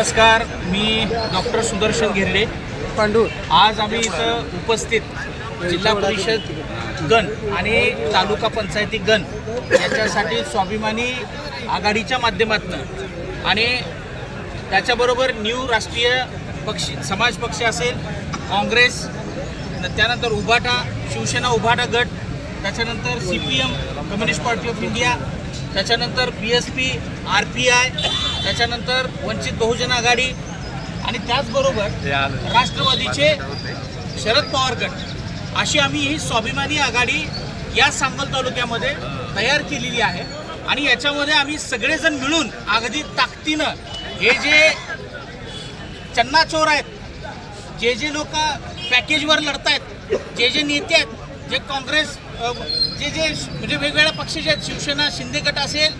नमस्कार मी डॉक्टर सुदर्शन घेरडे पांडू. आज आम्ही इथं उपस्थित जिल्हा परिषद गण आणि तालुका पंचायती गण याच्यासाठी स्वाभिमानी आघाडीच्या माध्यमातून आणि त्याच्याबरोबर न्यू राष्ट्रीय पक्ष समाज पक्ष असेल काँग्रेस त्यानंतर उभाटा शिवसेना उभाटा गट त्याच्यानंतर C P M communist party of India त्याच्यानंतर P S P R P I त्याच्यानंतर वंचित बहुजन आघाडी आणि त्याचबरोबर राष्ट्रवादीचे शरद पवार गट. अशी आम्ही ही स्वाभिमानी आघाडी या सांगल तालुक्यामध्ये तयार केलेली आहे. आणि याच्यामध्ये आम्ही सगळेजण मिळून अगदी ताकदीनं हे जे चन्नाचोर आहेत जे जे लोक पॅकेजवर लढतायत जे जे नेते आहेत जे काँग्रेस जे जे म्हणजे वेगवेगळ्या पक्षाचे आहेत शिवसेना शिंदे गट असेल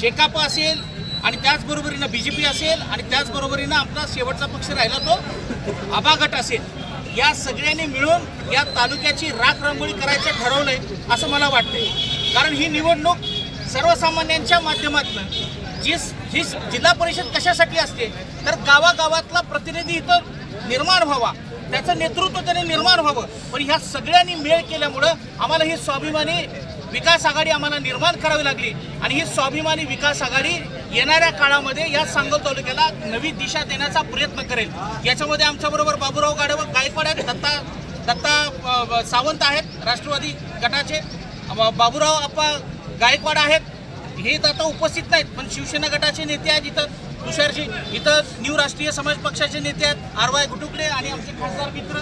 शेकाप असेल आणि त्याचबरोबरीनं बी जे पी असेल आणि त्याचबरोबरीनं आपला शेवटचा पक्ष राहिला तो आबागट असेल. या सगळ्यांनी मिळून या तालुक्याची राख रांगोळी करायचं ठरवलंय असं मला वाटतंय. कारण ही निवडणूक सर्वसामान्यांच्या माध्यमातून जी ही जिल्हा परिषद कशासाठी असते तर गावागावातला प्रतिनिधी इथं निर्माण व्हावा. त्याचं नेतृत्व त्याने निर्माण व्हावं. पण ह्या सगळ्यांनी मेळ केल्यामुळं आम्हाला ही स्वाभिमानी विकास आघाडी आम्हाला निर्माण करावी लागली. आणि ही स्वाभिमानी विकास आघाडी येणाऱ्या काळामध्ये या सांगोल तालुक्याला नवी दिशा देण्याचा प्रयत्न करेल. याच्यामध्ये आमच्याबरोबर बाबूराव गाडव गायकवाड आहेत दत्ता दत्ता सावंत आहेत राष्ट्रवादी गटाचे. बाबूराव आप्पा गायकवाड आहेत. हे तर आता उपस्थित नाहीत पण शिवसेना गटाचे नेते आहेत इथं. तुषारजी इथं न्यू राष्ट्रीय समाज पक्षाचे नेते आहेत. आर वाय गुटुकडे आणि आमचे खासदार मित्र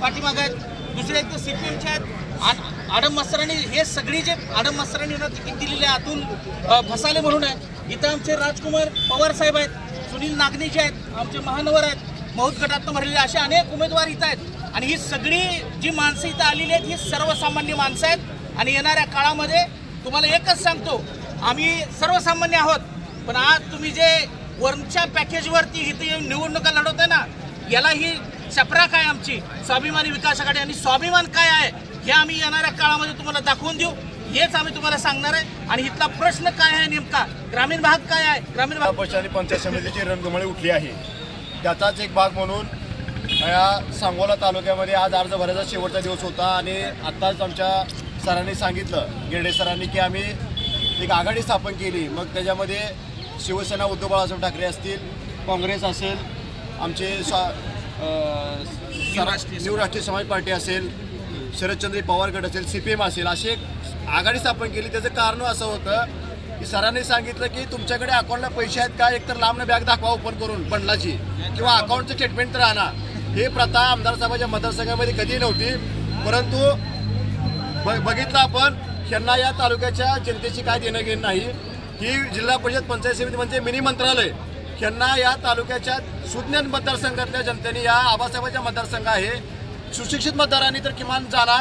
पाठीमागे आहेत. दुसरे एक तर सी पी एमचे आहेत. आडम मस्तरांनी हे सगळी जे आडम मस्तरांनी ना तिकीट दिलेले आहे, फसाले भसाले म्हणून आहेत इथं आमचे राजकुमार पवार साहेब आहेत सुनील नागणे जे आहेत आमचे महानवर आहेत मौत गटातनं भरलेले असे अनेक उमेदवार इथं आहेत. आणि ही सगळी जी माणसं इथं आलेली आहेत ही सर्वसामान्य माणसं आहेत. आणि येणाऱ्या काळामध्ये तुम्हाला एकच सांगतो आम्ही सर्वसामान्य आहोत. पण आज तुम्ही जे वरच्या पॅकेजवरती इथे येऊन निवडणुका लढवताय ना याला ही चपरा काय आमची? स्वाभिमानी विकास आघाडी. आणि स्वाभिमान काय आहे? हे आम्ही येणाऱ्या काळामध्ये तुम्हाला दाखवून देऊ. हेच आम्ही तुम्हाला सांगणार आहे. आणि इथला प्रश्न काय आहे नेमका? ग्रामीण भाग काय आहे? ग्रामीण भाग पक्ष आणि पंचायत समितीची रणधुमाळी उठली आहे. त्याचाच एक भाग म्हणून या सांगोला तालुक्यामध्ये आज अर्ज भरायचा शेवटचा दिवस होता आणि आत्ताच आमच्या सरांनी सांगितलं गिरडे सरांनी की आम्ही एक आघाडी स्थापन केली. मग त्याच्यामध्ये शिवसेना उद्धव बाळासाहेब ठाकरे असतील काँग्रेस असेल आमचे न्यू राष्ट्रीय समाज पार्टी असेल शरदचंद्र पवार गट असेल सी पी एम असेल अशी एक आघाडी स्थापन केली. त्याचं कारण असं होतं की सरांनी सांगितलं की तुमच्याकडे अकाउंटला पैसे आहेत का? एकतर लांबनं बॅग दाखवा ओपन करून बंडलाची. किंवा अकाउंटचं स्टेटमेंट तर आणा. हे प्रथा आमदार साहेबांच्या मतदारसंघामध्ये कधी नव्हती. परंतु ब बघितलं आपण यांना या तालुक्याच्या जनतेची काय देणं घेणं नाही. ही जिल्हा परिषद पंचायत समिती म्हणजे मिनी मंत्रालय. यांना या तालुक्याच्या सुज्ञान मतदारसंघातल्या जनतेने या आबासाहेबांच्या मतदारसंघ आहे. सुशिक्षित मतदारांनी तर किमान जाणा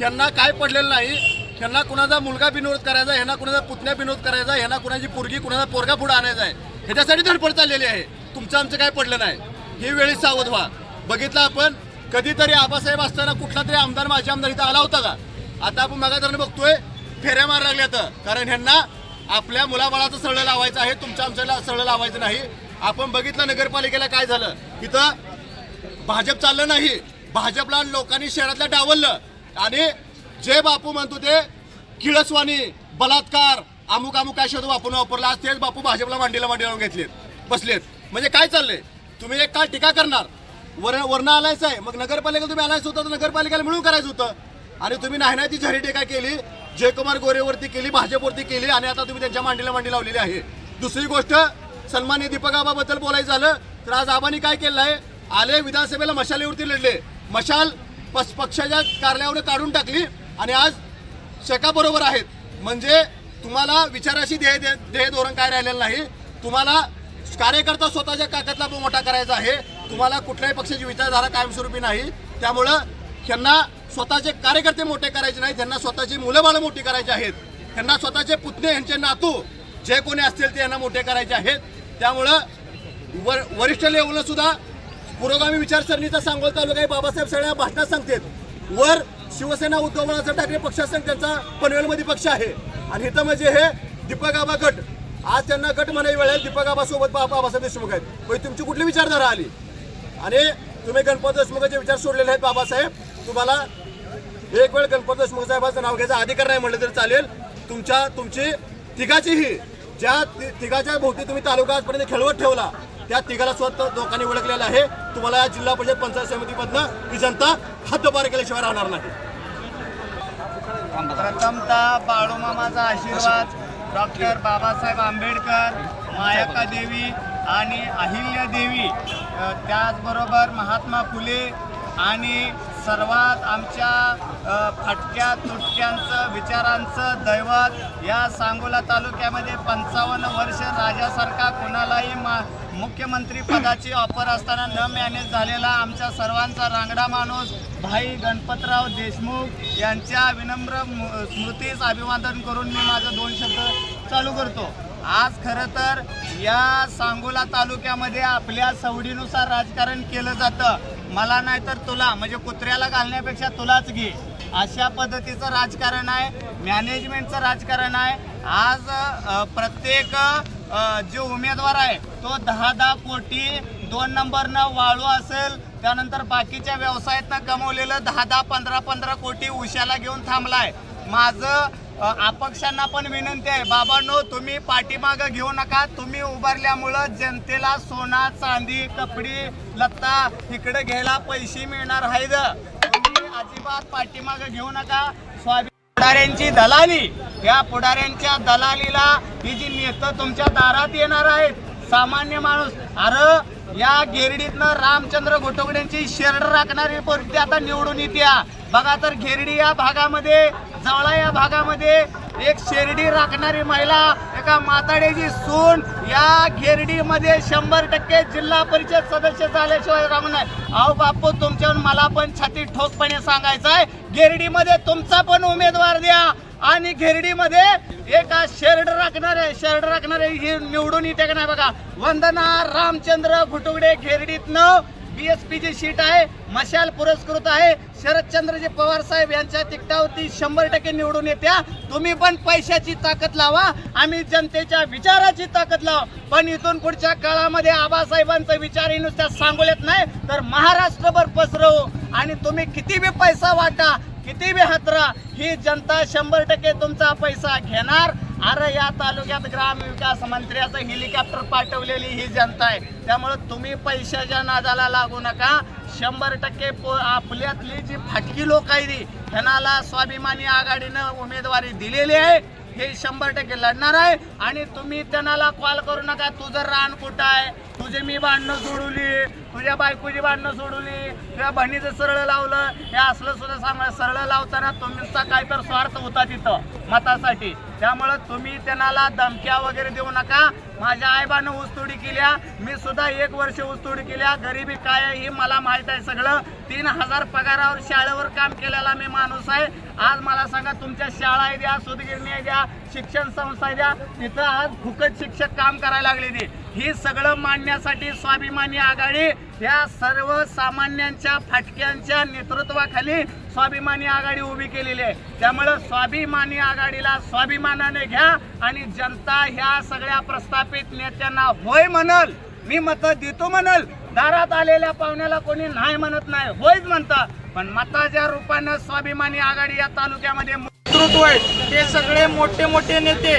यांना काय पडलेलं नाही यांना कुणाचा मुलगा विनोद करायचा ह्यांना कुणाचा पुतण्या बिनोद करायचा ह्यांना कुणाची पोरगी कुणाचा पोरगा पुढे आणायचा आहे. ह्याच्यासाठी धडपड चाललेली आहे. तुमचं आमचं काय पडलं नाही. ही वेळी सावध व्हा. बघितलं आपण कधीतरी आबासाहेब असताना कुठला तरी आमदार माझ्या आमदार इथं आला होता का? आता आपण मागाधरण बघतोय फेऱ्या मार लागल्या तर. कारण ह्यांना आपल्या मुलाबाळाचं सळ लावायचं आहे तुमच्या आमच्याला सळ लावायचं नाही. आपण बघितलं नगरपालिकेला काय झालं? इथं भाजप चाललं नाही. भाजपला लोकांनी शहरातल्या डावललं. आणि जे बापू म्हणतो ते किळसवाणी बलात्कार अमुक अमुक काय शोध बापून वापरला आज तेच बापू भाजपला मांडीला मांडी लावून घेतलेत बसलेत. म्हणजे काय चाललंय? तुम्ही एक काळ टीका करणार. वर वरनं आलायचं आहे. मग नगरपालिका तुम्ही आलायचं होतं तर नगरपालिकेला मिळून करायचं होतं. आणि तुम्ही नाही नाही ती झरी टीका केली. जयकुमार गोरेवरती केली भाजपवरती केली आणि आता तुम्ही त्यांच्या मांडीला मांडी लावलेली आहे. दुसरी गोष्ट सन्मान्य दीपक आबाबद्दल बोलायचं झालं तर आज आबांनी काय केलं आहे आले विधानसभेला मशालीवरती लढले. मशाल पक्ष पक्षाच्या कार्यालयावर काढून टाकली आणि आज शेकाबरोबर आहेत. म्हणजे तुम्हाला विचाराशी ध्येय ध्येय धोरण काय राहिलेलं नाही. तुम्हाला कार्यकर्ता स्वतःच्या काकातला मोठा करायचा आहे. तुम्हाला कुठल्याही पक्षाची विचारधारा कायमस्वरूपी नाही. त्यामुळं त्यांना स्वतःचे कार्यकर्ते मोठे करायचे नाही त्यांना स्वतःची मुलं बाळं मोठी करायची आहेत. त्यांना स्वतःचे पुतणे यांचे नातू जे कोणी असतील ते यांना मोठे करायचे आहेत. त्यामुळं वर वरिष्ठ लेवलसुद्धा पुरोगामी विचारसरणीचा सांगोल तालुका हे बाबासाहेब सगळ्या भाषणात सांगतात. वर शिवसेना उद्धव बाळासाहेब ठाकरे पक्ष असेल त्यांचा पनवेलमध्ये पक्ष आहे. आणि इथं म्हणजे हे दीपक आबा गट. आज त्यांना गट म्हणावी वेळेल दीपक आबासोबत बा- बाबासाहेब देशमुख आहेत. म्हणजे तुमची कुठली विचारधारा आली? आणि तुम्ही गणपत देशमुखाचे विचार सोडलेले आहेत बाबासाहेब. तुम्हाला एक वेळ गणपत देशमुख साहेबांचं नाव घ्यायचा अधिकार नाही म्हटलं तरी चालेल. तुमच्या तुमची तिघाचीही ज्या ति- तिघाच्या भोवती तुम्ही तालुका आजपर्यंत खेळवत ठेवला त्या तिघाला स्वतः लोकांनी ओळखलेलं आहे. तुम्हाला या जिल्हा परिषद पंचायत समितीमधनं ही जनता हद्दपार केल्याशिवाय राहणार नाही. प्रथमतः बाळूमामाचा आशीर्वाद डॉक्टर बाबासाहेब आंबेडकर मायाका देवी आणि अहिल्या देवी त्याचबरोबर महात्मा फुले आणि सर्वात आमच्या फटक्या फाटक्या तुटक्यांचं विचारांचं दैवत या सांगोला तालुक्यामध्ये पंचावन्न वर्ष राजासारखा कुणालाही मा मुख्यमंत्री पदाची ऑफर असताना न मॅनेज झालेला आमच्या सर्वांचा रांगडा माणूस भाई गणपतराव देशमुख यांच्या विनम्र स्मृतीस अभिवादन करून मी माझं दोन शब्द चालू करतो. आज खरं तर या सांगोला तालुक्यामध्ये आपल्या सवडीनुसार राजकारण केलं जातं. मला नाही तर तुला म्हणजे कुत्र्याला घालण्यापेक्षा तुलाच घे. अशा पद्धतीचं राजकारण आहे मॅनेजमेंटचं राजकारण आहे. आज प्रत्येक जो उमेदवार आहे तो दहा दहा कोटी दोन नंबरनं वाळू असेल त्यानंतर बाकीच्या व्यवसायातनं कमवलेलं दहा दहा पंधरा पंधरा कोटी उशाला घेऊन थांबलाय. माझं अपक्षांना पण विनंती आहे. बाबांनो तुम्ही पाठीमागं घेऊ नका. तुम्ही उभारल्यामुळं जनतेला सोना चांदी कपडी लत्ता इकडे घ्यायला पैसे मिळणार आहेत. तुम्ही अजिबात पाठीमागं घेऊ नका. स्वामी पुढाऱ्यांची दलाली. या पुढाऱ्यांच्या दलालीला ही जी नेतं तुमच्या दारात येणार आहेत सामान्य माणूस. अरे या गिरडीतनं रामचंद्र घोटवड्यांची शेरड राखणारी पोरती आता निवडून येते बघा तर घेरडी या भागामध्ये जाळा या भागामध्ये एक शेरडी राखणारी महिला एका माताड्याची सून या घेरडीमध्ये शंभर टक्के जिल्हा परिषद सदस्य झाल्याशिवाय राहून अहो बापू तुमच्यावर मला पण छाती ठोकपणे सांगायचं आहे. घेरडीमध्ये तुमचा पण उमेदवार द्या आणि घेरडीमध्ये एका शेरड राखणारे शेरड राखणारे ही निवडून येते का नाही बघा. वंदना रामचंद्र घुटुगडे घेरडीतनं बीएसपीची सीट आहे मशाल पुरस्कृत आहे. शरदचंद्रजी पवार साहेब यांच्या तिकटावरती शंभर टक्के निवडून येत्या. तुम्ही पण पैशाची ताकद लावा. आम्ही जनतेच्या विचाराची ताकद लावा. पण इथून पुढच्या काळामध्ये आबासाहेबांचा विचार ही नुसत्या सांगोल्यात नाही तर महाराष्ट्रभर पसरवू. आणि तुम्ही किती बी पैसा वाटा किती बी हातरा ही जनता शंभर टक्के तुमचा पैसा घेणार. अरे या तालुक्यात ग्रामविकास मंत्र्याचं हेलिकॉप्टर पाठवलेली ही जनता आहे. त्यामुळं तुम्ही पैशाच्या नादाला लागू नका. शंभर टक्के पो- आपल्यातली जी फाटकी लोक आहे ती ह्यानाला स्वाभिमानी आघाडीनं उमेदवारी दिलेली आहे. हे शंभर टक्के लढणार आहे. आणि तुम्ही त्यांना कॉल करू नका. तुझं रान कुठं आहे? तुझे मी भांडणं सोडवली. तुझ्या बायकोची भांडणं सोडवली. तुझ्या बहिणीचं सरळ लावलं. हे असलं सुद्धा सांग. सरळ लावताना तुमचा काय तर स्वार्थ होता तिथं मतासाठी. त्यामुळं तुम्ही त्यांना धमक्या वगैरे देऊ नका. माझ्या आईबानं ऊसतोडी केल्या. मी सुद्धा एक वर्ष ऊसतोडी केल्या. गरिबी काय आहे हे मला माहीत आहे सगळं. तीन हजार पगारावर शाळेवर काम केलेला मी माणूस आहे. आज मला सांगा तुमच्या शाळा आहे द्या सुदगिरणी आहे द्या शिक्षण संस्था आहे द्या. तिथं आज फुकट शिक्षक काम करायला लागले ते ही सगळं मांडण्यासाठी स्वाभिमानी आघाडी या सर्वसामान्यांच्या फाटक्यांच्या नेतृत्वाखाली स्वाभिमानी आघाडी उभी केलेली आहे. त्यामुळं स्वाभिमानी आघाडीला स्वाभिमानाने घ्या आणि जनता ह्या सगळ्या प्रस्थापित नेत्यांना होय म्हणल मी मतं देतो म्हणल दारात आलेल्या पाहुण्याला कोणी नाही म्हणत नाही होयच म्हणतं. पण मताच्या रूपानं स्वाभिमानी आघाडी या तालुक्यामध्ये नेतृत्व आहे ते सगळे मोठे मोठे नेते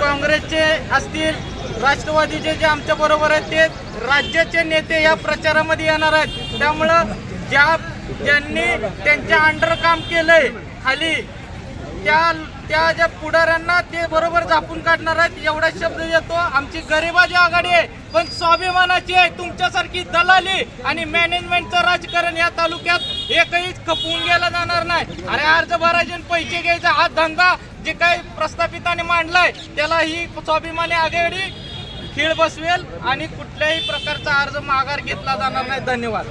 काँग्रेसचे असतील राष्ट्रवादीचे जे आमच्या बरोबर आहेत ते राज्याचे नेते या प्रचारामध्ये येणार आहेत. त्यामुळं ज्या ज्यांनी त्यांच्या अंडर काम केलंय खाली त्या त्या ज्या पुढाऱ्यांना ते बरोबर झापून काढणार आहेत एवढा शब्द येतो आमची गरिबाची आघाडी आहे पण स्वाभिमानाची आहे. तुमच्यासारखी दलाली आणि मॅनेजमेंटचं राजकारण या तालुक्यात एकही खपवून गेला जाणार नाही. अरे अर्ज भरायचे आणि पैसे घ्यायचा हा धंदा जे काही प्रस्थापिताने मांडलाय त्याला ही स्वाभिमानी आघाडी खीळ बसवेल आणि कुठल्याही प्रकारचा अर्ज माघार घेतला जाणार नाही. धन्यवाद.